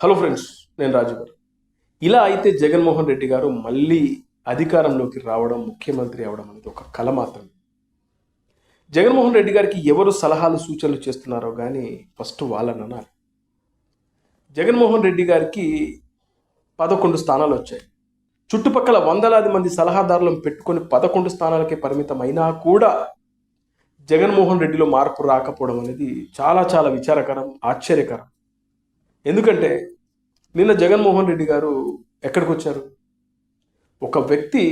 Hello friends నేను రాజు గారు. ఇలా అయితే జగన్మోహన్ రెడ్డి గారు మళ్ళీ అధికారంలోకి రావడం ముఖ్యమంత్రి అవడం అనేది ఒక కళ మాత్రమే. జగన్మోహన్ రెడ్డి గారికి ఎవరు సలహాలు సూచనలు చేస్తున్నారో కానీ ఫస్ట్ వాళ్ళని అనాలి. జగన్మోహన్ రెడ్డి గారికి పదకొండు స్థానాలు వచ్చాయి. చుట్టుపక్కల వందలాది మంది సలహాదారులను పెట్టుకొని పదకొండు స్థానాలకే పరిమితం అయినా కూడా జగన్మోహన్ రెడ్డిలో మార్పు రాకపోవడం అనేది చాలా చాలా విచారకరం ఆశ్చర్యకరం. ఎందుకంటే నిన్న జగన్మోహన్ రెడ్డి గారు ఎక్కడికి వచ్చారు ఒక వ్యక్తి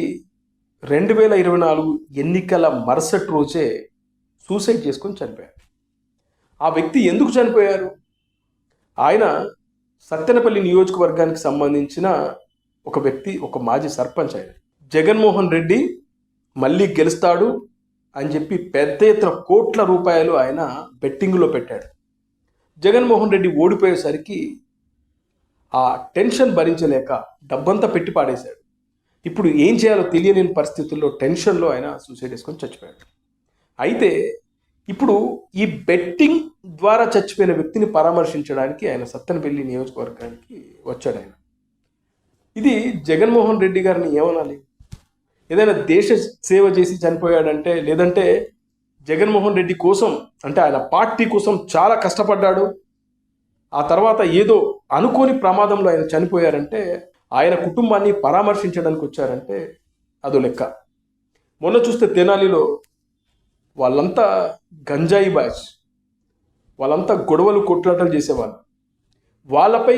రెండు వేల ఇరవై నాలుగు ఎన్నికల మరుసటి రోజే సూసైడ్ చేసుకొని చనిపోయారు. ఆ వ్యక్తి ఎందుకు చనిపోయారు? ఆయన సత్తెనపల్లి నియోజకవర్గానికి సంబంధించిన ఒక వ్యక్తి ఒక మాజీ సర్పంచ్ ఆయన. జగన్మోహన్ రెడ్డి మళ్ళీ గెలుస్తాడు అని చెప్పి పెద్ద ఎత్తున కోట్ల రూపాయలు ఆయన బెట్టింగ్లో పెట్టాడు. జగన్మోహన్ రెడ్డి ఓడిపోయేసరికి ఆ టెన్షన్ భరించలేక డబ్బంతా పెట్టి పాడేశాడు. ఇప్పుడు ఏం చేయాలో తెలియలేని పరిస్థితుల్లో టెన్షన్లో ఆయన సూసైడ్ చేసుకొని చచ్చిపోయాడు. అయితే ఇప్పుడు ఈ బెట్టింగ్ ద్వారా చచ్చిపోయిన వ్యక్తిని పరామర్శించడానికి ఆయన సత్తెనపల్లి నియోజకవర్గానికి వచ్చాడు ఆయన. ఇది జగన్మోహన్ రెడ్డి గారిని ఏమనాలి? ఏదైనా దేశ సేవ చేసి చనిపోయాడంటే లేదంటే జగన్మోహన్ రెడ్డి కోసం అంటే ఆయన పార్టీ కోసం చాలా కష్టపడ్డాడు. ఆ తర్వాత ఏదో అనుకోని ప్రమాదంలో ఆయన చనిపోయారంటే ఆయన కుటుంబాన్ని పరామర్శించడానికి వచ్చారంటే అదో లెక్క. మొన్న చూస్తే తెనాలిలో వాళ్ళంతా గంజాయి బ్యాచ్ వాళ్ళంతా గొడవలు కొట్లాటలు చేసేవాళ్ళు. వాళ్ళపై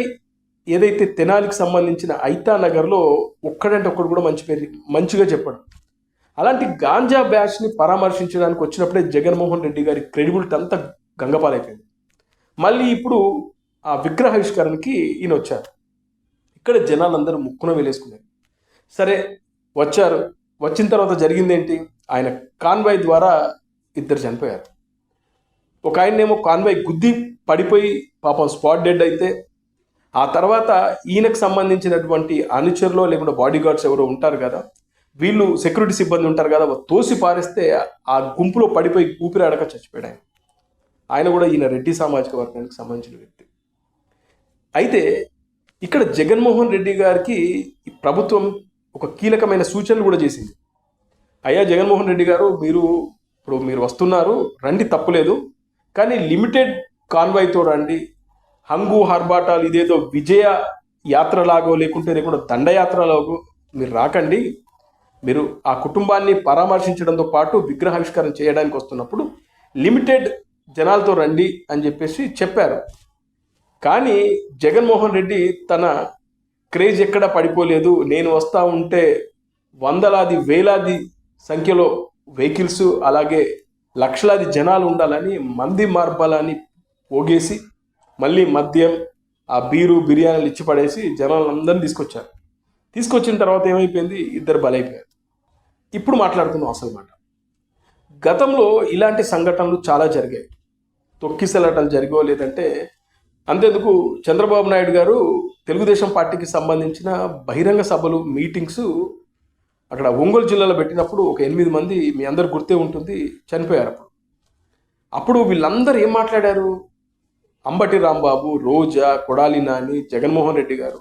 ఏదైతే తెనాలికి సంబంధించిన ఐతా నగర్లో ఒక్కడంటే ఒక్కడు కూడా మంచి పేరు మంచిగా చెప్పడం. అలాంటి గాంజా బ్యాచ్ని పరామర్శించడానికి వచ్చినప్పుడే జగన్మోహన్ రెడ్డి గారి క్రెడిబిలిటీ అంతా గంగపాలైపోయింది. మళ్ళీ ఇప్పుడు ఆ విగ్రహావిష్కరణకి ఈయన వచ్చారు. ఇక్కడ జనాలందరూ ముక్కున వేలేసుకున్నారు. సరే వచ్చారు. వచ్చిన తర్వాత జరిగిందేంటి? ఆయన కాన్వాయ్ ద్వారా ఇద్దరు చనిపోయారు. ఒక ఆయన్నేమో కాన్వాయ్ గుద్ది పడిపోయి పాపం స్పాట్ డెడ్ అయితే ఆ తర్వాత ఈయనకు సంబంధించినటువంటి అనుచరులో లేకుండా బాడీగార్డ్స్ ఎవరో ఉంటారు కదా వీళ్ళు సెక్యూరిటీ సిబ్బంది ఉంటారు కదా తోసి పారేస్తే ఆ గుంపులో పడిపోయి ఊపిరాడక చచ్చిపోయాడు ఆయన. ఆయన కూడా ఈయన రెడ్డి సామాజిక వర్గానికి సంబంధించిన వ్యక్తి. అయితే ఇక్కడ జగన్మోహన్ రెడ్డి గారికి ప్రభుత్వం ఒక కీలకమైన సూచనలు కూడా చేసింది. అయ్యా జగన్మోహన్ రెడ్డి గారు మీరు ఇప్పుడు మీరు వస్తున్నారు రండి తప్పులేదు కానీ లిమిటెడ్ కాన్వాయ్తో రండి. హంగు హర్బాటాలు ఇదేదో విజయ యాత్రలాగో లేకుంటే లేకుండా దండయాత్రలాగో మీరు రాకండి. మీరు ఆ కుటుంబాన్ని పరామర్శించడంతో పాటు విగ్రహావిష్కరణ చేయడానికి వస్తున్నప్పుడు లిమిటెడ్ జనాలతో రండి అని చెప్పేసి చెప్పారు. కానీ జగన్మోహన్ రెడ్డి తన క్రేజ్ ఎక్కడ పడిపోలేదు నేను వస్తా ఉంటే వందలాది వేలాది సంఖ్యలో వెహికల్స్ అలాగే లక్షలాది జనాలు ఉండాలని మంది మార్బాలని పోగేసి మళ్ళీ మద్యం ఆ బీరు బిర్యానీలు ఇచ్చి పడేసి జనాలందరినీ తీసుకొచ్చారు. తీసుకొచ్చిన తర్వాత ఏమైపోయింది? ఇద్దరు బలైపోయారు. ఇప్పుడు మాట్లాడుకుందాం అసలు మాట. గతంలో ఇలాంటి సంఘటనలు చాలా జరిగాయి. తొక్కిసలాటలు జరిగో లేదంటే అంతేందుకు చంద్రబాబు నాయుడు గారు తెలుగుదేశం పార్టీకి సంబంధించిన బహిరంగ సభలు మీటింగ్స్ అక్కడ ఒంగోలు జిల్లాలో పెట్టినప్పుడు ఒక ఎనిమిది మంది మీ అందరు గుర్తే ఉంటుంది చనిపోయారు అప్పుడు. అప్పుడు వీళ్ళందరూ ఏం మాట్లాడారు? అంబటి రాంబాబు రోజా కొడాలి నాని జగన్మోహన్ రెడ్డి గారు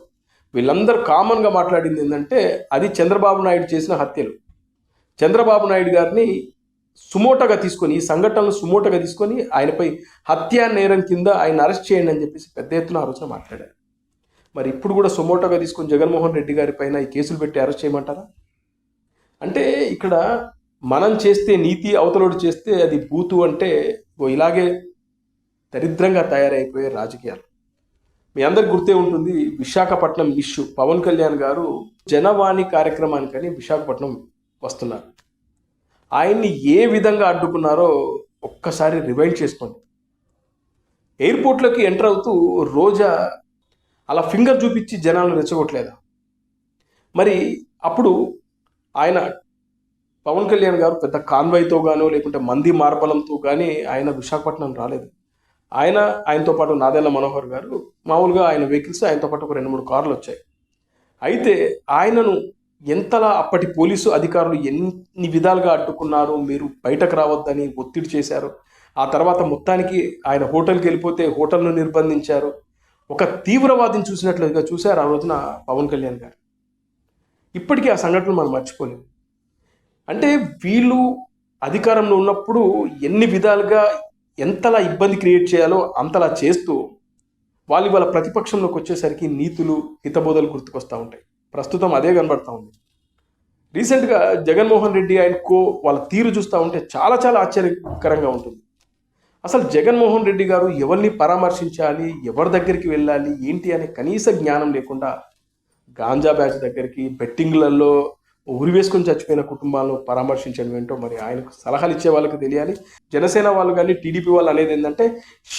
వీళ్ళందరూ కామన్గా మాట్లాడింది ఏంటంటే అది చంద్రబాబు నాయుడు చేసిన హత్యలు. చంద్రబాబు నాయుడు గారిని సుమోటగా తీసుకొని ఈ సంఘటనలు సుమోటగా తీసుకొని ఆయనపై హత్యా నేరం కింద ఆయన అరెస్ట్ చేయండి అని చెప్పేసి పెద్ద ఎత్తున ఆలోచన మాట్లాడారు. మరి ఇప్పుడు కూడా సుమోటోగా తీసుకొని జగన్మోహన్ రెడ్డి గారి పైన ఈ కేసులు పెట్టి అరెస్ట్ చేయమంటారా? అంటే ఇక్కడ మనం చేస్తే నీతి అవతలోడు చేస్తే అది బూతు అంటే ఓ ఇలాగే దరిద్రంగా తయారైపోయే రాజకీయాలు. మీ అందరికి గుర్తే ఉంటుంది విశాఖపట్నం ఇష్యూ. పవన్ కళ్యాణ్ గారు జనవాణి కార్యక్రమానికని విశాఖపట్నం వస్తున్నారు ఆయన్ని ఏ విధంగా అడ్డుకున్నారో ఒక్కసారి రివైండ్ చేసుకోండి. ఎయిర్పోర్ట్లోకి ఎంటర్ అవుతూ రోజా అలా ఫింగర్ చూపించి జనాలను రెచ్చగొట్టలేదా? మరి అప్పుడు ఆయన పవన్ కళ్యాణ్ గారు పెద్ద కాన్వాయ్తో గానో లేకుంటే మంది మార్బలంతో కానీ ఆయన విశాఖపట్నం రాలేదు. ఆయన ఆయనతో పాటు నాదెల్ల మనోహర్ గారు మామూలుగా ఆయన వెహికల్స్ ఆయనతో పాటు ఒక రెండు మూడు కార్లు వచ్చాయి. అయితే ఆయనను ఎంతలా అప్పటి పోలీసు అధికారులు ఎన్ని విధాలుగా అడ్డుకున్నారు మీరు బయటకు రావద్దని ఒత్తిడి చేశారు. ఆ తర్వాత మొత్తానికి ఆయన హోటల్కి వెళ్ళిపోతే హోటల్ను నిర్బంధించారు. ఒక తీవ్రవాదిని చూసినట్లుగా చూశారు ఆ రోజున పవన్ కళ్యాణ్ గారు. ఇప్పటికీ ఆ సంఘటన మనం మర్చిపోలేము. అంటే వీళ్ళు అధికారంలో ఉన్నప్పుడు ఎన్ని విధాలుగా ఎంతలా ఇబ్బంది క్రియేట్ చేయాలో అంతలా చేస్తూ వాళ్ళు వాళ్ళ ప్రతిపక్షంలోకి వచ్చేసరికి నీతులు హితబోధలు గుర్తుకొస్తూ ఉంటాయి. ప్రస్తుతం అదే కనబడతా ఉంది. రీసెంట్గా జగన్మోహన్ రెడ్డి ఆయన కో వాళ్ళ తీరు చూస్తూ ఉంటే చాలా చాలా ఆశ్చర్యకరంగా ఉంటుంది. అసలు జగన్మోహన్ రెడ్డి గారు ఎవరిని పరామర్శించాలి ఎవరి దగ్గరికి వెళ్ళాలి ఏంటి అనే కనీస జ్ఞానం లేకుండా గాంజా బ్యాచ్ దగ్గరికి బెట్టింగ్లలో ఉరి వేసుకొని చచ్చిపోయిన కుటుంబాలను పరామర్శించడం ఏంటో మరి ఆయనకు సలహాలు ఇచ్చే వాళ్ళకి తెలియాలి. జనసేన వాళ్ళు కానీ టీడీపీ వాళ్ళు అనేది ఏంటంటే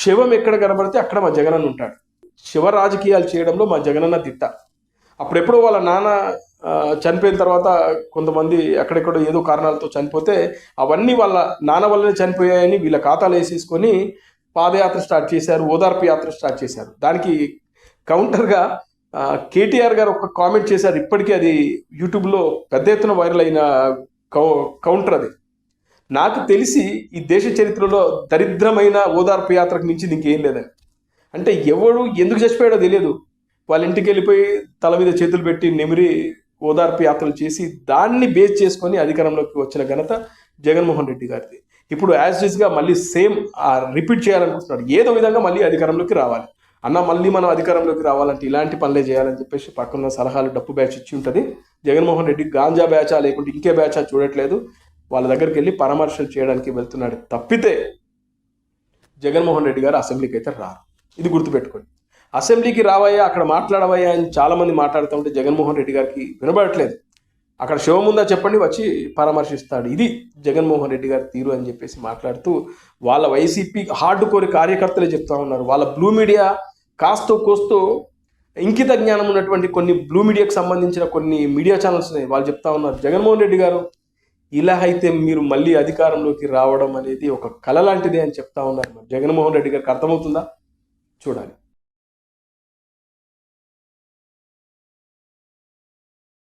శవం ఎక్కడ కనబడితే అక్కడ మా జగనన్న ఉంటాడు. శివ రాజకీయాలు చేయడంలో మా జగనన్న తిట్ట అప్పుడెప్పుడో వాళ్ళ నాన్న చనిపోయిన తర్వాత కొంతమంది ఎక్కడెక్కడో ఏదో కారణాలతో చనిపోతే అవన్నీ వాళ్ళ నాన్న వల్లనే చనిపోయాయని వీళ్ళ ఖాతాలు వేసేసుకొని పాదయాత్ర స్టార్ట్ చేశారు ఓదార్పు యాత్ర స్టార్ట్ చేశారు. దానికి కౌంటర్గా కేటీఆర్ గారు ఒక కామెంట్ చేశారు. ఇప్పటికీ అది యూట్యూబ్లో పెద్ద ఎత్తున వైరల్ అయిన కౌ కౌంటర్ అది. నాకు తెలిసి ఈ దేశ చరిత్రలో దరిద్రమైన ఓదార్పు యాత్రకు మించింది ఇంకేం లేదని అంటే ఎవడు ఎందుకు చచ్చిపోయాడో తెలియదు. వాళ్ళ ఇంటికి వెళ్ళిపోయి తల మీద చేతులు పెట్టి నెమిరి ఓదార్పు యాత్రలు చేసి దాన్ని బేస్ చేసుకొని అధికారంలోకి వచ్చిన ఘనత జగన్మోహన్ రెడ్డి గారిది. ఇప్పుడు యాజ్గా మళ్ళీ సేమ్ రిపీట్ చేయాలనుకుంటున్నాడు. ఏదో విధంగా మళ్ళీ అధికారంలోకి రావాలి. అన్న మళ్ళీ మనం అధికారంలోకి రావాలంటే ఇలాంటి పనులే చేయాలని చెప్పేసి పక్కన సలహాలు డప్పు బ్యాచ్ ఇచ్చి ఉంటుంది. జగన్మోహన్ రెడ్డి గాంజా బ్యాచా లేకుంటే ఇంకే బ్యాచా చూడట్లేదు. వాళ్ళ దగ్గరికి వెళ్ళి పరామర్శలు చేయడానికి వెళ్తున్నాడు తప్పితే జగన్మోహన్ రెడ్డి గారు అసెంబ్లీకి అయితే రారు. ఇది గుర్తుపెట్టుకోండి. అసెంబ్లీకి రావయ్యా అక్కడ మాట్లాడవయ్యా అని చాలా మంది మాట్లాడుతూ ఉంటే జగన్మోహన్ రెడ్డి గారికి వినబడట్లేదు. అక్కడ శివం ఉందా చెప్పండి వచ్చి పరామర్శిస్తాడు. ఇది జగన్మోహన్ రెడ్డి గారి తీరు అని చెప్పేసి మాట్లాడుతూ వాళ్ళ వైసీపీ హార్డ్ కోరి కార్యకర్తలే చెప్తా ఉన్నారు. వాళ్ళ బ్లూ మీడియా కాస్తో కోస్తో ఇంకిత జ్ఞానం ఉన్నటువంటి కొన్ని బ్లూ మీడియాకి సంబంధించిన కొన్ని మీడియా ఛానల్స్ ఉన్నాయి. వాళ్ళు చెప్తా ఉన్నారు జగన్మోహన్ రెడ్డి గారు ఇలా అయితే మీరు మళ్ళీ అధికారంలోకి రావడం అనేది ఒక కళ లాంటిదే అని చెప్తా ఉన్నారు. మరి జగన్మోహన్ రెడ్డి గారికి అర్థమవుతుందా? చూడాలి.